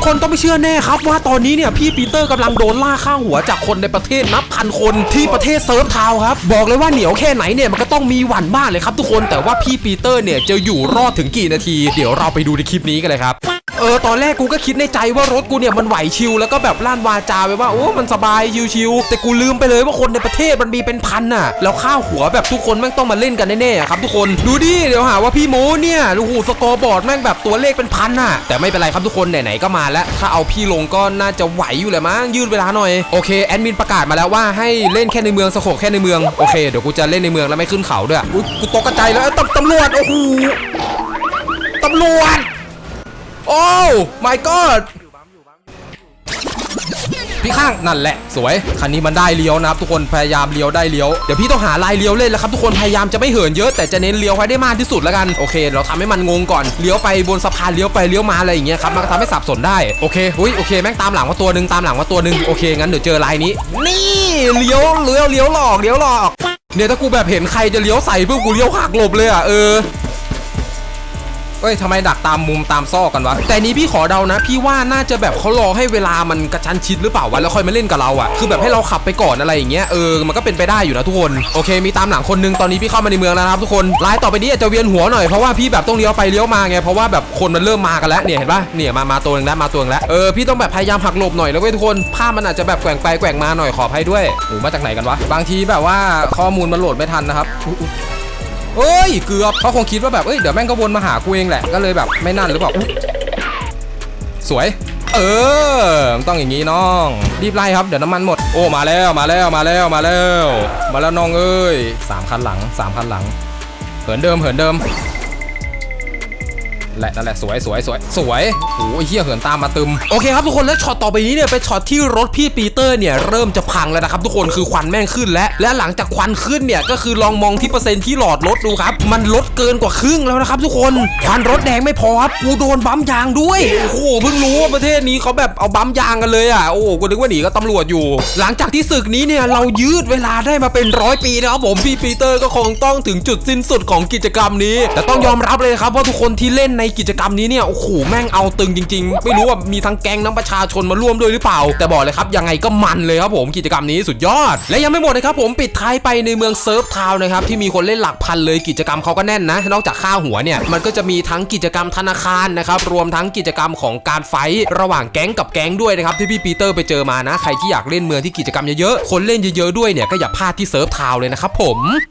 กคนต้องไม่เชื่อแน่ครับว่าตอนนี้เนี่ยพี่ปีเตอร์กำลังโดนล่าข้างหัวจากคนในประเทศนับพันคนที่ประเทศเซิร์ฟทาวครับบอกเลยว่าเหนียวแค่ไหนเนี่ยมันก็ต้องมีหวั่นบ้างเลยครับทุกคนแต่ว่าพี่ปีเตอร์เนี่ยจะอยู่รอดถึงกี่นาที เดี๋ยวเราไปดูในคลิปนี้กันเลยครับ เออตอนแรกกูก็คิดในใจว่ารถกูเนี่ยมันไหวชิวแล้วก็แบบลั่นวาจาไปว่าโอ้มันสบายชิวๆแต่กูลืมไปเลยว่าคนในประเทศมันมีเป็นพันน่ะแล้วข้าวหัวแบบทุกคนแม่งต้องมาเล่นกันแน่ๆครับทุกคนดูดิเดี๋ยวหาว่าพี่โม้เนี่ยดูหูสกอร์บอร์ดแม่งแบบตัวเลขเป็นพันน่ะแต่ไม่เป็นไรครับทุกคนไหนๆก็มาแล้ว ถ้าเอาพี่ลงก็น่าจะไหวอยู่แหละมั้งยืดเวลาหน่อยโอเคแอดมินประกาศมาแล้วว่าให้เล่นแค่ในเมืองสโคแค่ในเมืองโอเคเดี๋ยวกูจะเล่นในเมืองแล้วไม่ขึ้นเขาด้วยอุ๊ยกูตกกระจายแล้วตำตำรวจโอ้โหตำรวจ โอ้ my god พี่ข้างนั่นแหละสวยคันนี้มันได้เลี้ยวนะครับทุกคนพยายามเลี้ยวได้เลี้ยวเดี๋ยวพี่ต้องหาลายเลี้ยวเล่นแล้วครับทุกคนพยายามจะไม่เหินเยอะแต่จะเน้นเลี้ยวให้ได้มากที่สุดแล้วกันโอเค เราทำให้มันงงก่อนเลี้ยวไปบนสะพานเลี้ยวไปเลี้ยวมาอะไรอย่างเงี้ยครับมันก็ทำให้สับสนได้โอเคอุ้ยโอเคแม่งตามหลังมาตัวหนึ่งตามหลังมาตัวหนึ่งโอเคงั้นเดี๋ยวเจอลายนี้ นี่เลี้ยวเลี้ยวเลี้ยวหลอกเลี้ยวหลอกเนี่ยถ้ากูแบบเห็นใครจะเลี้ยวใส่ปุ๊บกูเลี้ยวหักหลบเลยอะเออ เอ้ยทำไมดักตามมุมตามซอกกันวะ แต่นี้พี่ขอเดานะ พี่ว่าน่าจะแบบเขารอให้เวลามันกระชั้นชิดหรือเปล่าวะแล้วค่อยมาเล่นกับเราอะคือแบบให้เราขับไปก่อนอะไรอย่างเงี้ยเออมันก็เป็นไปได้อยู่นะทุกคนโอเคมีตามหลังคนนึงตอนนี้พี่เข้ามาในเมืองแล้วนะครับทุกคนไลน์ต่อไปนี้อาจจะเวียนหัวหน่อยเพราะว่าพี่แบบต้องเลี้ยวไปเลี้ยวมาไงเพราะว่าแบบคนมันเริ่มมากันแล้วเนี่ยเห็นปะเนี่ยมามาตัวนึงแล้วมาตัวนึงแล้วเออพี่ต้องแบบพยายามหักหลบหน่อยแล้วเว้ยทุกคนภาพมันอาจจะแบบแกว่งไปแกว่งมาหน่อยขออภัยด้วยโอ้มาจากไหนกันวะบางทีแบบว่าข้อมูลมันโหลดไม่ทันนะครับ เอ้ยเกือบเขาคงคิดว่าแบบเอ้ยเดี๋ยวแม่งก็วนมาหากูเองแหละก็เลยแบบไม่นั่นหรือเปล่าอุ๊ยสวย เออต้องอย่างนี้น้อง รีบไล่ครับเดี๋ยวน้ำมันหมดโอ้มาแล้วมาแล้วมาแล้วมาแล้ว มาแล้วน้องเอ้ยสามคันหลังสามคันหลังเหินเดิมเหินเดิม แหละนั่นแหละสวยสวยสวยสวยโอ้ยเฮียเหินตามมาตึมโอเคครับทุกคนแล้วช็อตต่อไปนี้เนี่ยเป็นช็อตที่รถพี่ปีเตอร์เนี่ยเริ่มจะพังแล้วนะครับทุกคนคือควันแม่งขึ้นแล้ว และหลังจากควันขึ้นเนี่ยก็คือลองมองที่เปอร์เซ็นต์ที่หลอดรถดูครับมันลดเกินกว่าครึ่งแล้วนะครับทุกคนควันรถแดงไม่พอครับกูโดนบัมยางด้วยโอ้โหเพิ่งรู้ว่าประเทศนี้เขาแบบเอาบัมยางกันเลยอะโอ้โหกูนึกว่าหนีก็ตำรวจอยู่ หลังจากที่ศึกนี้เนี่ยเรายืดเวลาได้มาเป็นร้อยปีนะครับผมพี่ปีเตอร์ก็คงต้องถึงจุดสิ้นสุดของกิจกรรมนี้ แต่ต้องยอมรับเลยครับว่าทุกคนที่เล่นในกิจกรรมนี้เนี่ยโอ้โหแม่งเอาตึงจริง ๆ ไม่รู้ว่ามีทั้งแก๊งน้ำประชาชนมาร่วมด้วยหรือเปล่า แต่บอกเลยครับยังไงก็มันเลยครับผมกิจกรรมนี้สุดยอด และยังไม่หมดนะครับผมปิดท้ายไปในเมืองเซิร์ฟทาวน์นะครับที่มีคนเล่นหลักพันเลยกิจกรรมเขาก็แน่นนะ นอกจากค่าหัวเนี่ยมันก็จะมีทั้งกิจกรรมธนาคารนะครับรวมทั้งกิจกรรมของการไฟระหว่างแก๊งกับแก๊งด้วยนะครับที่พี่ปีเตอร์ไปเจอมานะ ใครที่อยากเล่นเมืองที่กิจกรรมเยอะๆคนเล่นเยอะๆด้วยเนี่ยก็อย่าพลาดที่เซิร์ฟทาวน์เลยนะครับผม